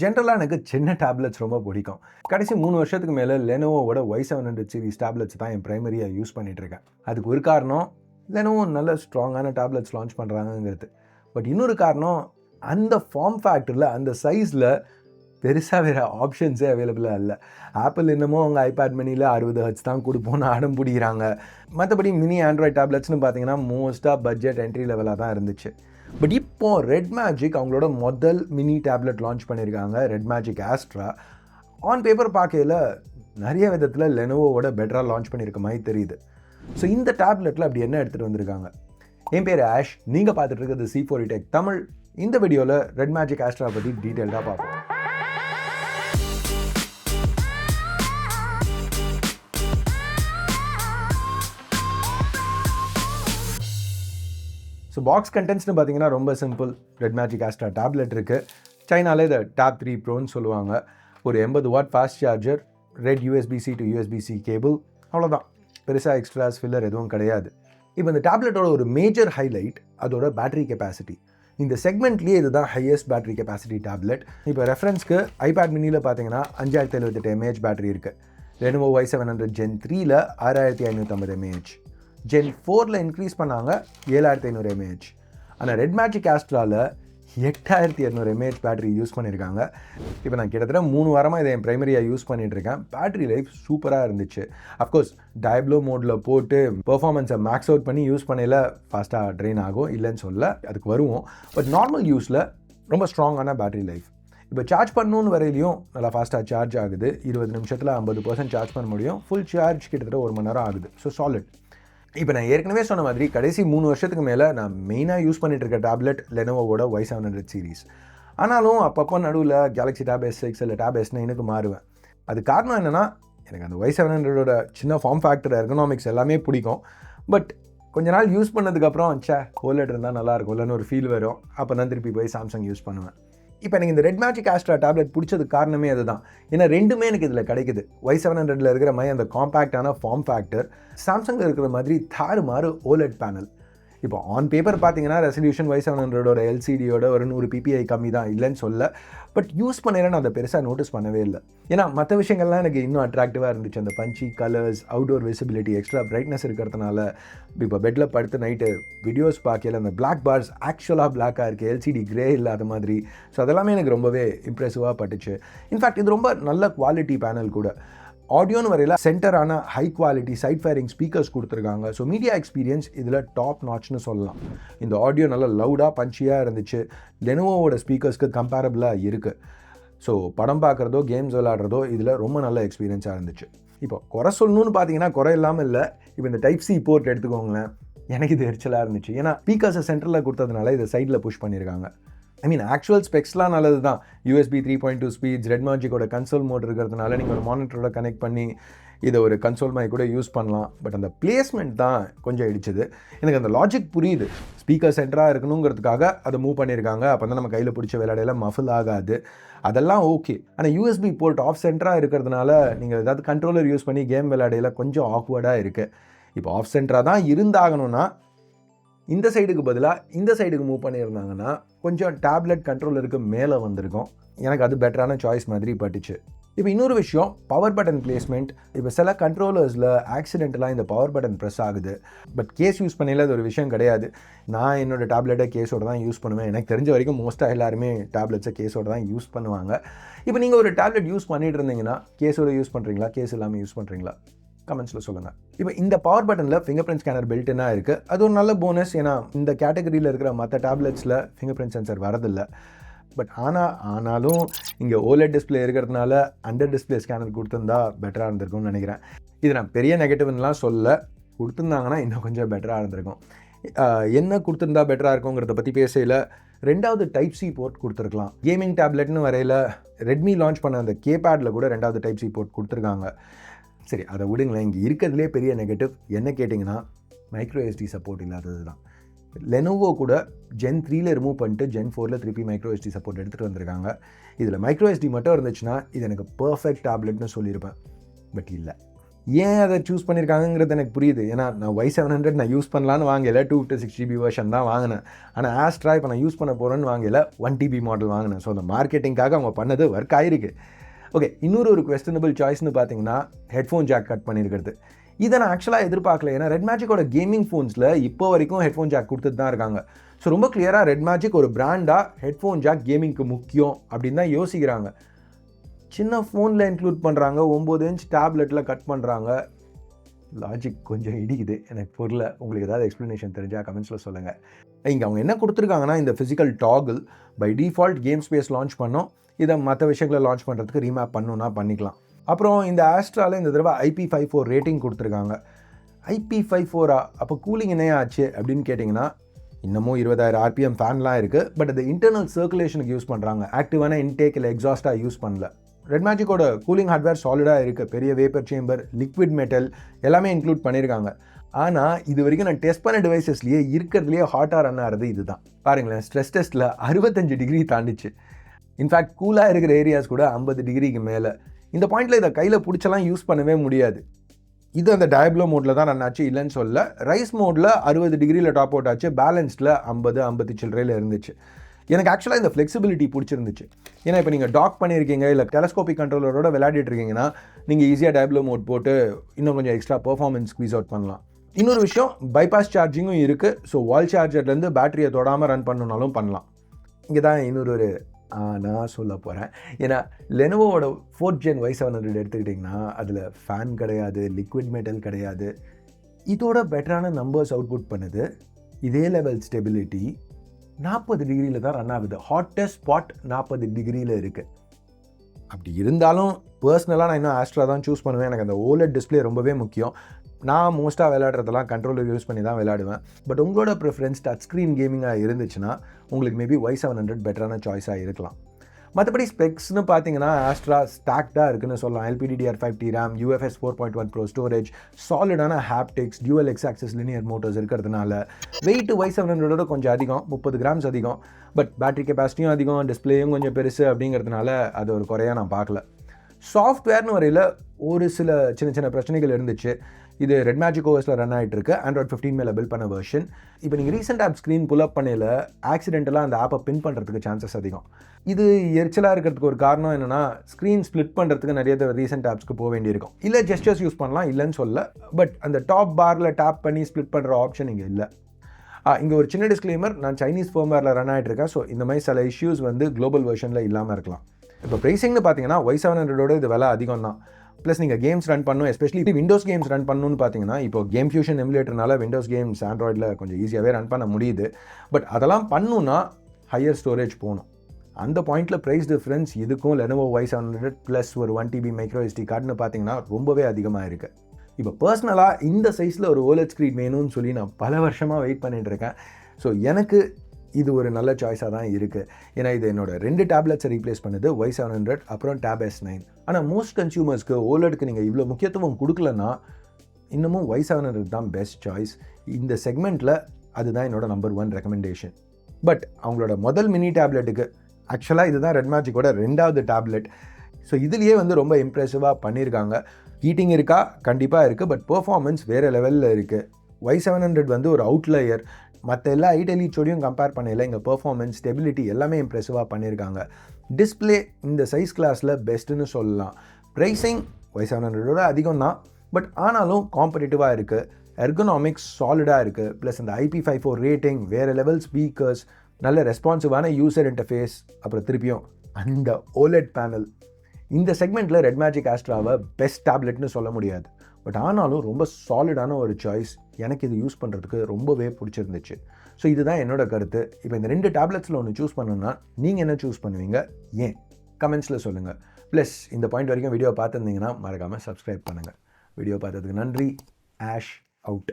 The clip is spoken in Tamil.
ஜென்ரலாக எனக்கு சின்ன டேப்லெட்ஸ் ரொம்ப பிடிக்கும். கடைசி மூணு வருஷத்துக்கு மேலே லெனோவோட Y seven hundred series tablets தான் என் ப்ரைமரியாக யூஸ் பண்ணிகிட்ருக்கேன் இருக்கேன். அதுக்கு ஒரு காரணம் லெனோவோ நல்ல ஸ்ட்ராங்கான டேப்லெட்ஸ் லான்ச் பண்ணுறாங்கங்கிறது பட் இன்னொரு காரணம் அந்த ஃபார்ம் ஃபேக்டரில் அந்த சைஸில் பெருசாக வேறு ஆப்ஷன்ஸே அவைலபிளாக இல்லை. ஆப்பிள் என்னமோ அவங்க ஐபேட் மினியில் அறுபது ஹெட்ஸ் தான் கொடுப்போம்னு அடம் பிடிக்கிறாங்க. மற்றபடி மினி ஆண்ட்ராய்ட் டேப்லெட்ஸ்னு பார்த்தீங்கன்னா மோஸ்ட்டாக பட்ஜெட் என்ட்ரி லெவலாக தான் இருந்துச்சு. பட் இப்போ ரெட் மேஜிக் அவங்களோட முதல் மினி டேப்லெட் லான்ச் பண்ணியிருக்காங்க Red Magic Astra on paper பார்க்கையில் நிறைய விதத்தில் லெனோவோட பெட்டராக லான்ச் பண்ணியிருக்க மாதிரி தெரியுது. ஸோ இந்த டேப்லெட்டில் அப்படி என்ன எடுத்துகிட்டு வந்திருக்காங்க? என் பேர் ஆஷ் நீங்கள் பார்த்துட்டு இருக்கிறது சி ஃபோர் டெக் தமிழ். இந்த வீடியோவில் ரெட் மேஜிக் ஆஸ்ட்ரா பற்றி டீட்டெயில்டாக பார்ப்போம். ஸோ பாக்ஸ் கண்டென்ட்ஸ்னு பார்த்தீங்கன்னா ரொம்ப simple Red Magic Astra tablet இருக்குது சைனாலே இதை டேப் த்ரீ ப்ரோன்னு சொல்லுவாங்க. ஒரு எண்பது watt fast charger red USB C to USB C cable அவ்வளோதான் பெருசாக எக்ஸ்ட்ராஸ் ஃபில்லர் எதுவும் கிடையாது. இப்போ இந்த டேப்லெட்டோட ஒரு மேஜர் ஹைலைட் அதோட பேட்டரி கெப்பாசிட்டி இந்த செக்மெண்ட்லேயே இதுதான் ஹையஸ்ட் பேட்டரி கெப்பாசிட்டி டேப்லெட் இப்போ ரெஃபரன்ஸ்க்கு ஐபேட் மினியில் பார்த்தீங்கன்னா அஞ்சாயிரத்தி எழுபத்தெட்டு எம்ஏஹெச் பேட்டரி இருக்குது Lenovo Y seven hundred Gen த்ரீல ஆறாயிரத்தி ஐநூற்றம்பது எம்ஏஹெச் ஜென் ஃபோரில் இன்க்ரீஸ் பண்ணாங்க ஏழாயிரத்தி ஐநூறு எம்ஏஹெச் ஆனால் ரெட் மேஜிக் ஆஸ்ட்ராவில் எட்டாயிரத்தி இரநூறு எம்ஏஹெச் பேட்டரி யூஸ் பண்ணியிருக்காங்க இப்போ நான் கிட்டத்தட்ட மூணு வாரமாக இதை என் ப்ரைமரியாக யூஸ் பண்ணிகிட்ருக்கேன் இருக்கேன். பேட்டரி லைஃப் சூப்பராக இருந்துச்சு. அஃப்கோர்ஸ் டயப்ளோ மோடில் போட்டு பெர்ஃபார்மன்ஸை மேக்ஸ் அவுட் பண்ணி யூஸ் பண்ணையில் ஃபாஸ்ட்டாக ட்ரெயின் ஆகும். இல்லைன்னு சொல்ல அதுக்கு வருவோம். பட் நார்மல் யூஸில் ரொம்ப ஸ்ட்ராங்கான பேட்டரி லைஃப் இப்போ சார்ஜ் பண்ணணுன்னு வரையிலையும் நல்லா ஃபாஸ்ட்டாக சார்ஜ் ஆகுது. இருபது நிமிஷத்தில் ஐம்பது பர்சன்ட் சார்ஜ் பண்ண முடியும். ஃபுல் சார்ஜ் கிட்டத்தட்ட ஒரு மணி நேரம் ஆகுது. ஸோ சாலிட் இப்போ நான் ஏற்கனவே சொன்ன மாதிரி கடைசி மூணு வருஷத்துக்கு மேலே நான் மெயினாக யூஸ் பண்ணிகிட்டு இருக்க டேப்லெட் லெனோவோட ஒய் செவன் ஹண்ட்ரட் சீரிஸ் ஆனாலும் அப்பப்போ நடுவில் கேலக்ஸி டேப் எஸ் சிக்ஸ் இல்லை டேப் எஸ் நைனுக்கு மாறுவேன். அது காரணம் என்னென்னா எனக்கு அந்த ஒய் செவன் ஹண்ட்ரடோட சின்ன ஃபார்ம் ஃபேக்டர் எர்கனாமிக்ஸ் எல்லாமே பிடிக்கும். பட் கொஞ்ச நாள் யூஸ் பண்ணதுக்கப்புறம் சே ஓலெட் இருந்தால் நல்லாயிருக்கும் இல்லைன்னு ஒரு ஃபீல் வரும். அப்போ தான் திருப்பி போய் சாம்சங் யூஸ் பண்ணுவேன். இப்போ எனக்கு இந்த ரெட் மேஜிக் ஆஸ்ட்ரா டேப்லெட் பிடிச்சது காரணமே அதுதான். ஏன்னா ரெண்டுமே எனக்கு இதில் கிடைக்குது. ஒய் செவன் ஹண்ட்ரட்ல இருக்கிற மாதிரி அந்த காம்பேக்டான ஃபார்ம் ஃபேக்டர் சாம்சங்கில் இருக்கிற மாதிரி தாறுமாறு ஓலெட் பேனல் இப்போ ஆன் பேப்பர் பார்த்தீங்கன்னா ரெசல்யூஷன் வைஸ் செவன் ஹண்ட்ரடோட எல்சிடியோட ஒரு நூறு பிபிஐ கம்மி தான் இல்லைன்னு சொல்ல. பட் யூஸ் பண்ணையில நான் அதை பெருசாக நோட்டீஸ் பண்ணவே இல்லை. ஏன்னா மற்ற விஷயங்கள்லாம் எனக்கு இன்னும் அட்ராக்டிவாக இருந்துச்சு. அந்த punchy colours outdoor visibility extra brightness இருக்கிறதுனால இப்போ பெட்டில் படுத்து நைட்டு வீடியோஸ் பார்க்கல அந்த பிளாக் பார்ஸ் ஆக்சுவலாக பிளாக்காக இருக்குது எல்சிடி கிரே இல்லாத மாதிரி. ஸோ அதெல்லாமே எனக்கு ரொம்பவே இம்ப்ரெசிவாக பட்டுச்சு. இன்ஃபேக்ட் இது ரொம்ப நல்ல குவாலிட்டி பேனல் கூட. ஆடியோன்னு வரையில் சென்டரான high quality side firing speakers கொடுத்துருக்காங்க. ஸோ மீடியா எக்ஸ்பீரியன்ஸ் இதில் டாப் நாட்ச்னு சொல்லலாம். இந்த ஆடியோ நல்லா லவுடாக பஞ்சியாக இருந்துச்சு. லெனோவோட ஸ்பீக்கர்ஸ்க்கு கம்பேரபிளாக இருக்குது ஸோ படம் பார்க்குறதோ கேம்ஸ் விளாடுறதோ இதில் ரொம்ப நல்ல எக்ஸ்பீரியன்ஸாக இருந்துச்சு. இப்போ குறை சொல்லணும்னு பார்த்தீங்கன்னா குறை இல்லாமல் இல்லை. இப்போ இந்த டைப் சி போர்ட் எடுத்துக்கோங்களேன். எனக்கு இது எரிச்சலாக இருந்துச்சு. ஏன்னா ஸ்பீக்கர்ஸை சென்டரில் கொடுத்ததுனால இதை சைடில் புஷ் பண்ணியிருக்காங்க ஐ மீன் ஆக்சுவல் ஸ்பெக்ஸ்லாம் நல்லது தான் USB three point two speeds red மேஜிக்கோட console mode இருக்கிறதுனால நீங்கள் ஒரு மானிட்டரோட கனெக்ட் பண்ணி இதை ஒரு கன்சோல் மாதிரி கூட யூஸ் பண்ணலாம். பட் அந்த பிளேஸ்மெண்ட் தான் கொஞ்சம் இடிச்சுது. எனக்கு அந்த லாஜிக் புரியுது. ஸ்பீக்கர் சென்டராக இருக்கணுங்கிறதுக்காக அதை மூவ் பண்ணியிருக்காங்க. அப்போ தான் நம்ம கையில் பிடிச்ச விளையாடையில மஃபில் ஆகாது. அதெல்லாம் ஓகே ஆனால் யூஎஸ்பி போர்ட் ஆஃப் சென்டராக இருக்கிறதுனால நீங்கள் ஏதாவது கண்ட்ரோலர் யூஸ் பண்ணி கேம் விளையாடையில கொஞ்சம் ஆக்வர்டாக இருக்குது இப்போ ஆஃப் சென்டராக தான் இருந்தாகணும்னா இந்த சைடுக்கு பதிலாக இந்த சைடுக்கு மூவ் பண்ணியிருந்தாங்கன்னா கொஞ்சம் டேப்லெட் கண்ட்ரோலருக்கு மேலே வந்திருக்கும். எனக்கு அது பெட்டரான சாய்ஸ் மாதிரி பட்டுச்சு. இப்போ இன்னொரு விஷயம் பவர் பட்டன் பிளேஸ்மெண்ட் இப்போ சில கண்ட்ரோலர்ஸில் ஆக்சிடென்ட்லாம் இந்த பவர் பட்டன் ப்ரெஸ் ஆகுது. பட் கேஸ் யூஸ் பண்ணல அது ஒரு விஷயம் கிடையாது. நான் என்னோட டேப்லெட்டை கேஸோடு தான் யூஸ் பண்ணுவேன். எனக்கு தெரிஞ்ச வரைக்கும் மோஸ்ட்டாக எல்லாருமே டேப்லெட்ஸை கேஸோடு தான் யூஸ் பண்ணுவாங்க. இப்போ நீங்கள் ஒரு டேப்லெட் யூஸ் பண்ணிட்டு இருந்தீங்கன்னா கேஸோட யூஸ் பண்ணுறீங்களா கேஸ் இல்லாமல் யூஸ் பண்ணுறீங்களா கமெண்ட்ஸில் சொல்லுங்கள் இப்போ இந்த பவர் பட்டனில் ஃபிங்கர் பிரிண்ட் ஸ்கேனர் பில்ட்டுனாக இருக்குது அது ஒரு நல்ல போனஸ் ஏன்னா இந்த கேட்டகரியில் இருக்கிற மற்ற டேப்லெட்ஸில் ஃபிங்கர் பிரிண்ட் சென்சர் வரதில்லை. பட் ஆனால் ஆனாலும் இங்கே ஓலெட் டிஸ்பிளே இருக்கிறதுனால அண்டர் டிஸ்பிளே ஸ்கேனர் கொடுத்துருந்தா பெட்டராக இருந்திருக்கும்னு நினைக்கிறேன். இது நான் பெரிய நெகட்டிவ்லாம் சொல்ல கொடுத்துருந்தாங்கன்னா இன்னும் கொஞ்சம் பெட்டராக இருந்திருக்கும். என்ன கொடுத்துருந்தா பெட்டராக இருக்குங்கிறத பற்றி பேசையில் ரெண்டாவது டைப் சி போர்ட் கொடுத்துருக்கலாம். கேமிங் டேப்லெட்னு வரையில் ரெட்மி லான்ச் பண்ண அந்த கேபேடில் கூட ரெண்டாவது டைப் சி போர்ட் கொடுத்துருக்காங்க. சரி அதை விடுங்களேன். இங்கே இருக்கிறதுலே பெரிய நெகட்டிவ் என்ன கேட்டிங்கன்னா மைக்ரோ எஸ்டி சப்போர்ட் இல்லாதது தான். லெனோவோ கூட ஜென் த்ரீல ரிமூவ் பண்ணிட்டு ஜென் ஃபோரில் திருப்பி மைக்ரோ எஸ்டி சப்போர்ட் எடுத்துகிட்டு வந்திருக்காங்க. இதில் மைக்ரோ எஸ்டி மட்டும் இருந்துச்சுன்னா இது எனக்கு பர்ஃபெக்ட் டேப்லெட்னு சொல்லியிருப்பேன். பட் இல்லை. ஏன் அதை சூஸ் பண்ணியிருக்காங்கங்கிறது எனக்கு புரியுது. ஏன்னா நான் ஒய் செவன் ஹண்ட்ரட் நான் யூஸ் பண்ணலான்னு வாங்கல. Two to six GB version தான் வாங்கினேன். ஆனால் ஆஸ்ட்ரா இப்போ நான் யூஸ் பண்ண போகிறேன்னு வாங்கல. ஒன் டிபி மாடல் வாங்கினேன். ஸோ அந்த மார்க்கெட்டிங்காக அவங்க பண்ணது ஒர்க் ஆயிருக்கு. ஓகே இன்னொரு ஒரு கொஸ்டனபிள் சாய்ஸ்னு பார்த்தீங்கன்னா ஹெட்ஃபோன் ஜாக் கட் பண்ணியிருக்கிறது இதை நான் ஆக்சுவலாக எதிர்பார்க்கல. ஏன்னா ரெட் மேஜிக்கோட கேமிங் ஃபோன்ஸில் இப்போ வரைக்கும் ஹெட்ஃபோன் ஜாக் கொடுத்துட்டு தான் இருக்காங்க. ஸோ ரொம்ப கிளியராக ரெட் மேஜிக் ஒரு பிராண்டாக ஹெட்ஃபோன் ஜாக் கேமிங்க்கு முக்கியம் அப்படின்னு தான் யோசிக்கிறாங்க. சின்ன ஃபோனில் இன்க்ளூட் பண்ணுறாங்க ஒம்பது இன்ச் டேப்லெட்டில் கட் பண்ணுறாங்க லாஜிக் கொஞ்சம் இடிக்குது. எனக்கு புரியல. உங்களுக்கு ஏதாவது எக்ஸ்ப்ளனேஷன் தெரிஞ்சால் கமெண்ட்ஸில் சொல்லுங்கள் இங்கே அவங்க என்ன கொடுத்துருக்காங்கன்னா இந்த physical toggle by default game space launch பண்ணோம். இதை மற்ற விஷயங்களை லான்ச் பண்ணுறதுக்கு ரீமேப் பண்ணணும்னா பண்ணிக்கலாம். அப்புறம் இந்த ஆஸ்ட்ராவில் இந்த தடவை ஐபி ஃபைவ் ஃபோர் ரேட்டிங் கொடுத்துருக்காங்க. ஐபி ஃபைவ் ஃபோரா அப்போ கூலிங் என்ன ஆச்சு அப்படின்னு கேட்டிங்கன்னா இன்னமும் இருபதாயிரம் ஆர்பிஎம் ஃபேன்லாம் இருக்குது பட் அது இன்டர்னல் சர்க்குலேஷனுக்கு யூஸ் பண்ணுறாங்க ஆக்டிவான இன்டேக் இல்லை எக்ஸாஸ்ட்டாக யூஸ் பண்ணல. ரெட் மேஜிக்கோட கூலிங் ஹார்ட்வேர் சாலிடாக இருக்குது பெரிய வேப்பர் சேம்பர் லிக்விட் மெட்டல் எல்லாமே இன்க்ளூட் பண்ணியிருக்காங்க ஆனால் இது வரைக்கும் நான் டெஸ்ட் பண்ண டிவைசஸ்லேயே இருக்கிறதுலேயே ஹாட்டாக ரன் ஆகிறது இதுதான். பாருங்களேன் ஸ்ட்ரெஸ் டெஸ்ட்டில் அறுபத்தஞ்சு டிகிரி தாண்டிச்சு. இன்ஃபேக்ட் கூலாக இருக்கிற ஏரியாஸ் கூட ஐம்பது டிகிரிக்கு மேலே. இந்த பாயிண்டில் இதை கையில் பிடிச்சலாம் யூஸ் பண்ணவே முடியாது. இது அந்த டயப்ளோ மோடில் தான் ரன் ஆச்சு இல்லைன்னு சொல்ல ரைஸ் மோடில் அறுபது டிகிரியில் டாப் அவுட் ஆச்சு பேலன்ஸில் ஐம்பது ஐம்பத்தி சில்லறையில் இருந்துச்சு. எனக்கு ஆக்சுவலாக இந்த ஃப்ளெக்சிபிலிட்டி பிடிச்சிருந்துச்சு. ஏன்னா இப்போ நீங்கள் டாக் பண்ணியிருக்கீங்க இல்லை டெலஸ்கோபிக் கண்ட்ரோலரோட விளையாடிட்டு இருக்கீங்கன்னா நீங்கள் ஈஸியாக டேப்லோ மோட் போட்டு இன்னும் கொஞ்சம் எக்ஸ்ட்ரா பர்ஃபார்மன்ஸ் ஸ்க்வீஸ் அவுட் பண்ணலாம். இன்னொரு விஷயம் பைபாஸ் சார்ஜிங்கும் இருக்குது ஸோ வால் சார்ஜர்லேருந்து பேட்டரியை தொடாமல் ரன் பண்ணணுனாலும் பண்ணலாம். இங்கே தான் இன்னொரு ஒரு நான் சொல்ல போகிறேன் ஏன்னா லெனோவோட fourth Gen Y seven hundred எடுத்துக்கிட்டிங்கன்னா அதில் ஃபேன் கிடையாது லிக்விட் மெட்டல் கிடையாது. இதோட பெட்டரான நம்பர்ஸ் அவுட்புட் பண்ணுது. இதே லெவல் ஸ்டெபிலிட்டி நாற்பது டிகிரியில் தான் ரன் ஆகுது. ஹாட்டஸ்ட் ஸ்பாட் நாற்பது டிகிரியில் இருக்குது அப்படி இருந்தாலும் பர்சனலாக நான் இன்னும் ஆஸ்ட்ரா தான் சூஸ் பண்ணுவேன். எனக்கு அந்த ஓலட் டிஸ்ப்ளே ரொம்பவே முக்கியம். நான் மோஸ்ட்டாக விளையாடுறதெல்லாம் கண்ட்ரோலர் யூஸ் பண்ணி தான் விளையாடுவேன். பட் உங்களோட ப்ரிஃபரன்ஸ் டச் ஸ்க்ரீன் கேமிங்காக இருந்துச்சுன்னா உங்களுக்கு மேபி ஒய் செவன் ஹண்ட்ரட் பெட்டரான சாய்ஸாக இருக்கலாம். மற்றபடி ஸ்பெக்ஸ்னு பார்த்தீங்கன்னா ஆஸ்ட்ரா ஸ்டாக்டாக இருக்குன்னு சொல்லலாம். LPDDR five T RAM UFS four point one pro storage சாலிடான haptics dual X axis linear motors இருக்கிறதுனால வெயிட் ஒய் செவன் ஹண்ட்ரடோட கொஞ்சம் அதிகம் முப்பது கிராம்ஸ் அதிகம். பட் பேட்டரி கெப்பாசிட்டியும் அதிகம் டிஸ்பிளேயும் கொஞ்சம் பெருசு அப்படிங்கிறதுனால அது ஒரு குறையாக நான் பார்க்கல. சாஃப்ட்வேர்னு வரையில் ஒரு சில சின்ன சின்ன பிரச்சனைகள் இருந்துச்சு. இது ரெட் மேஜிக் ஓஎஸில் ரன் ஆகிட்டு இருக்கு ஆண்ட்ராய்ட் ஃபிஃப்டீன் மேலே பில் பண்ண வெர்ஷன் இப்போ நீங்கள் recent app screen pull up பண்ணல ஆக்சிடென்டலாக அந்த ஆப்பை பின் பண்ணுறதுக்கு சான்சஸ் அதிகம். இது எரிச்சலாக இருக்கிறதுக்கு ஒரு காரணம் என்னென்னா ஸ்க்ரீன் ஸ்ப்ளிட் பண்ணுறதுக்கு நிறைய ரீசெண்ட் ஆப்ஸ்க்கு போக வேண்டியிருக்கும். இல்லை ஜெஸ்டர்ஸ் யூஸ் பண்ணலாம் இல்லைன்னு சொல்ல. பட் அந்த டாப் பாரில் டேப் பண்ணி ஸ்ப்ளிட் பண்ணுற ஆப்ஷன் இங்கே இல்லை. இங்கே ஒரு சின்ன டிஸ்க்ளைமர் நான் சைனீஸ் ஃபோம்வேரில் ரன் ஆகிட்டு இருக்கேன் ஸோ இந்த மாதிரி சில இஷ்யூஸ் வந்து குளோபல் வெர்ஷனில் இல்லாமல் இருக்கலாம். இப்போ ப்ரைஸிங்னு பார்த்தீங்கன்னா ஒய் செவன் ஹண்ட்ரடோட இது விலை அதிகம் தான் ப்ளஸ் நீங்கள் கேம்ஸ் ரன் பண்ணணும் எஸ்பெஷலி விண்டோஸ் கேம்ஸ் ரன் பண்ணணும்னு பார்த்தீங்கன்னா இப்போ கேம் ஃபியூஷன் எமுலேட்டர்னால விண்டோஸ் கேம்ஸ் ஆண்ட்ராய்டில் கொஞ்சம் ஈஸியாகவே ரன் பண்ண முடியுது. பட் அதெல்லாம் பண்ணுன்னா ஹையர் ஸ்டோரேஜ் போகணும். அந்த பாயிண்ட்டில் ப்ரைஸ் டிஃப்ரென்ஸ் இதுக்கும் Lenovo Y seven hundred plus ஒரு ஒன் டிபி மைக்ரோ எஸ்டி கார்டுன்னு பார்த்தீங்கன்னா ரொம்பவே அதிகமாக இருக்குது இப்போ பர்சனலாக இந்த சைஸில் ஒரு ஓலட் ஸ்க்ரீன் வேணும்னு சொல்லி நான் பல வருஷமாக வெயிட் பண்ணிகிட்டு இருக்கேன். ஸோ எனக்கு இது ஒரு நல்ல சாய்ஸாக தான் இருக்குது ஏன்னா இது என்னோடய ரெண்டு டேப்லெட்ஸை ரீப்ளேஸ் பண்ணுது ஒய் செவன் ஹண்ட்ரட் அப்புறம் டேப் எஸ் நைன் ஆனால் மோஸ்ட் கன்சியூமர்ஸ்க்கு ஓலடுக்கு நீங்கள் இவ்வளோ முக்கியத்துவம் கொடுக்கலன்னா இன்னமும் ஒய் செவன் ஹண்ட்ரட் தான் பெஸ்ட் சாய்ஸ் இந்த செக்மெண்ட்டில் அதுதான் என்னோட நம்பர் ஒன் ரெக்கமெண்டேஷன் பட் அவங்களோட முதல் மினி டேப்லெட்டுக்கு ஆக்சுவலாக இதுதான் ரெட் மேஜிக்கோட ரெண்டாவது டேப்லெட் ஸோ இதுலேயே வந்து ரொம்ப இம்ப்ரெசிவாக பண்ணியிருக்காங்க ஹீட்டிங் இருக்கா? கண்டிப்பாக இருக்குது பட் பெர்ஃபார்மன்ஸ் வேறு லெவலில் இருக்குது ஒய் செவன் ஹண்ட்ரட் வந்து ஒரு அவுட்லயர் மற்ற எல்லா ஐடெலிச்சோடையும் கம்பேர் பண்ணல இங்கே பெர்ஃபார்மன்ஸ் ஸ்டெபிலிட்டி எல்லாமே இம்ப்ரெசிவாக பண்ணியிருக்காங்க டிஸ்பிளே இந்த சைஸ் கிளாஸில் பெஸ்ட்டுன்னு சொல்லலாம். ப்ரைஸிங் ஒய் செவன் ஹண்ட்ரடோட அதிகம் தான் பட் ஆனாலும் காம்படிட்டிவாக இருக்குது எர்கனாமிக்ஸ் சாலிடாக இருக்குது ப்ளஸ் இந்த ஐபி ஃபைவ் ஃபோர் ரேட்டிங் வேறு லெவல் ஸ்பீக்கர்ஸ் நல்ல ரெஸ்பான்சிவான யூசர் இன்டர்ஃபேஸ் அப்புறம் திருப்பியும் அந்த ஓலெட் பேனல் இந்த செக்மெண்ட்டில் ரெட் மேஜிக் ஆஸ்ட்ராவை பெஸ்ட் டேப்லெட்னு சொல்ல முடியாது. பட் ஆனாலும் ரொம்ப சாலிடான ஒரு சாய்ஸ் எனக்கு இது யூஸ் பண்ணுறதுக்கு ரொம்பவே பிடிச்சிருந்துச்சு. ஸோ இதுதான் என்னோட கருத்து. இப்போ இந்த ரெண்டு டேப்லெட்ஸில் ஒன்று சூஸ் பண்ணணும்னா நீங்கள் என்ன சூஸ் பண்ணுவீங்க? ஏன்? கமெண்ட்ஸில் சொல்லுங்கள் ப்ளஸ் இந்த பாயிண்ட் வரைக்கும் வீடியோ பார்த்துருந்தீங்கன்னா மறக்காமல் சப்ஸ்கிரைப் பண்ணுங்கள் வீடியோ பார்த்ததுக்கு நன்றி. Ash out